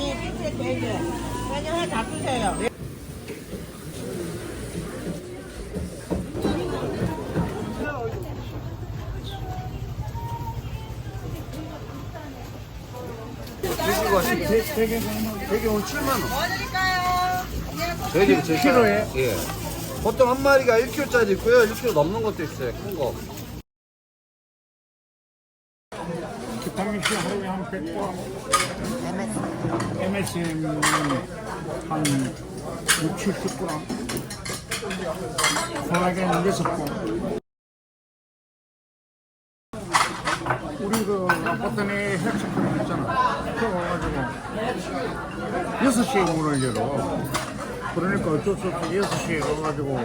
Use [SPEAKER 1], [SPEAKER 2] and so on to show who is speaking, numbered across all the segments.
[SPEAKER 1] 돼지, 빈대 돼지. 그냥 해 잡으세요. 돼지가 지금 되- 되게 되게 오늘 7만 원.
[SPEAKER 2] 뭐 드릴까요?
[SPEAKER 1] 돼지
[SPEAKER 3] 제가- 킬로예요?
[SPEAKER 1] 예. 보통 한 마리가 1kg짜리 있고요. 1kg 넘는 것도 있어요. 큰 거.
[SPEAKER 3] 비타민 C 하루에 한 100g. MSM은 한 6, 70g. 콜라겐 6번. 우리 그 아파트 내 헬스클럽 있잖아. 그거 가가지고 6시에 문을 열어. 그러니까 어쩔 수 없이 6시에 가가지고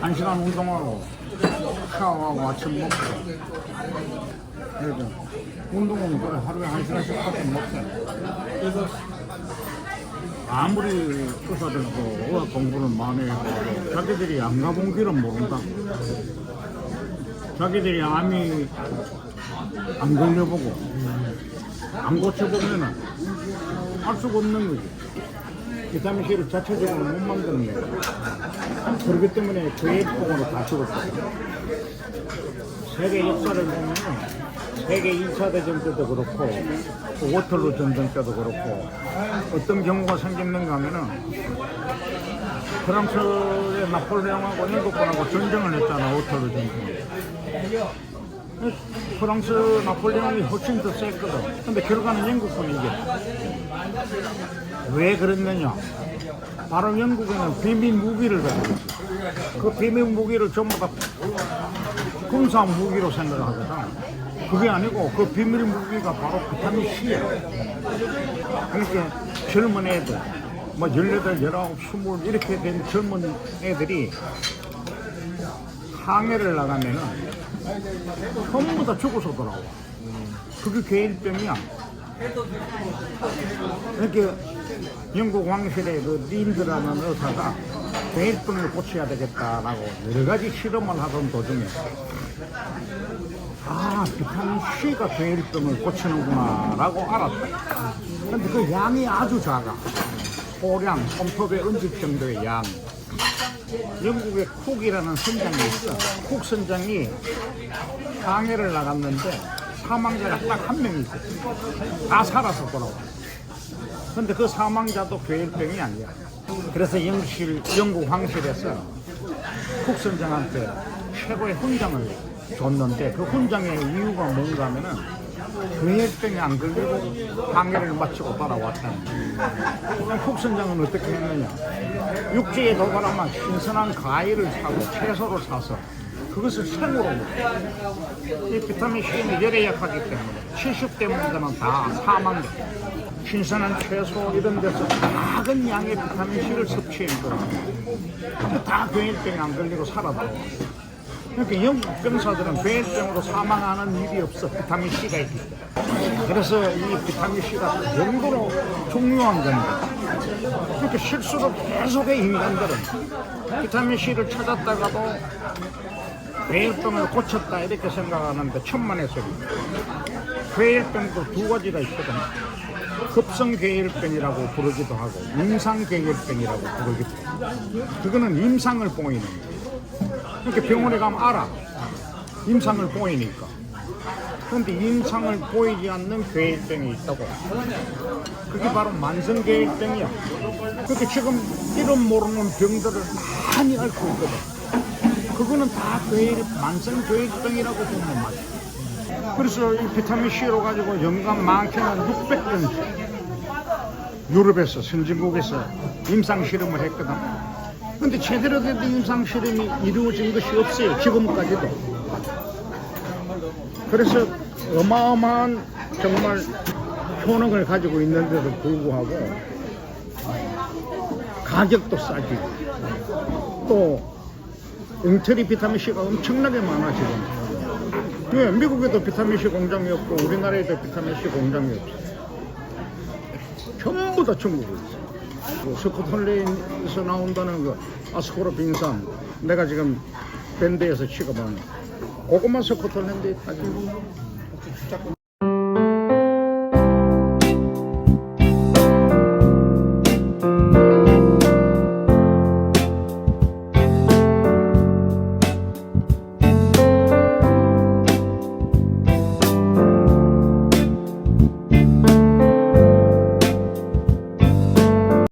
[SPEAKER 3] 한 시간 운동하고 샤워하고 아침 먹고. 그래도 운동은 그래 하루에 한 시간씩 밖에 못해 그래서 아무리 의사들도 의학 공부를 많이 해도 자기들이 안 가본 길은 모른다. 자기들이 암이 안 걸려보고 안 고쳐보면은 알 수가 없는 거지 비타민 C를 자체적으로 못 만드는 거야 그렇기 때문에 저해폭으로 다 죽었거든 세계 역사를 보면 세계 2차 대전 때도 그렇고 또 워털루 전쟁 때도 그렇고 어떤 경우가 생겼는가 하면은 프랑스의 나폴레옹하고 영국군하고 전쟁을 했잖아 워털루 전쟁 프랑스 나폴레옹이 훨씬 더 셌거든 근데 결과는 영국군이 이겼다 왜 그랬느냐 바로 영국에는 비밀 무기를 가지고 있어 그 비밀 무기를 전부 다 군사 무기로 생각을 하거든. 그게 아니고 그 비밀 무기가 바로 비타민 C야. 그러니까 젊은 애들, 뭐 18, 19, 20 이렇게 된 젊은 애들이 항해를 나가면은 전부 다 죽어서 돌아와. 그게 괴일병이야. 그러니까 영국 왕실의 그 린드라는 의사가 괴일병을 고쳐야 되겠다라고 여러 가지 실험을 하던 도중에 아 비타민 C가 괴일병을 고치는구나라고 알았다. 근데 그 양이 아주 작아. 소량, 손톱에 얹을 정도의 양. 영국에 쿡이라는 선장이 있어. 쿡 선장이 항해를 나갔는데 사망자가 딱 한 명 있어. 다 살아서 돌아와. 근데 그 사망자도 괴일병이 아니야. 그래서 영실, 영국 황실에서 쿡 선장한테 최고의 훈장을 줬는데 그 훈장의 이유가 뭔가 하면은 괴혈병이 안 걸리고 항해를 마치고 돌아왔다는 거예요. 그럼 쿡 선장은 어떻게 했느냐. 육지에 도달하면 신선한 과일을 사고 채소를 사서 그것을 생으로. 이 비타민 C는 열에 약하기 때문에 70대 문제는 다 사망돼. 신선한 채소 이런 데서 작은 양의 비타민 C를 섭취한 거예요. 다 괴혈병이 안 걸리고 살아도. 그러니까 영국 병사들은 괴혈병으로 사망하는 일이 없어. 비타민 C가 있기 때문에. 그래서 이 비타민 C가 그 정도로 중요한 건데. 그러니까 실수로 계속의 인간들은 비타민 C를 찾았다가도 괴혈병을 고쳤다 이렇게 생각하는데 천만의 소리. 괴혈병도 두 가지가 있거든. 급성괴혈병이라고 부르기도 하고 임상괴혈병이라고 부르기도 하고 그거는 임상을 보이는 거예요. 그러니까 병원에 가면 알아. 임상을 보이니까. 그런데 임상을 보이지 않는 괴혈병이 있다고. 그게 바로 만성괴혈병이야. 그러니까 지금 이름 모르는 병들을 많이 앓고 있거든. 그거는 다 괴혈, 만성괴혈병이라고 보면 맞아. 그래서 이 비타민 C로 가지고 연간 많게는 600건씩 유럽에서 선진국에서 임상 실험을 했거든. 근데 제대로 된 임상 실험이 이루어진 것이 없어요. 지금까지도. 그래서 어마어마한 정말 효능을 가지고 있는데도 불구하고 가격도 싸지. 또 엉터리 비타민 C가 엄청나게 많아 지금. 예, 미국에도 비타민 C 공장이 없고 우리나라에도 비타민 C 공장이 없어. 전부 다. 그 스코틀랜드에서 나온다는 그 아스코르빈산 내가 지금 밴드에서 취급하는 그것만 스코틀랜드에.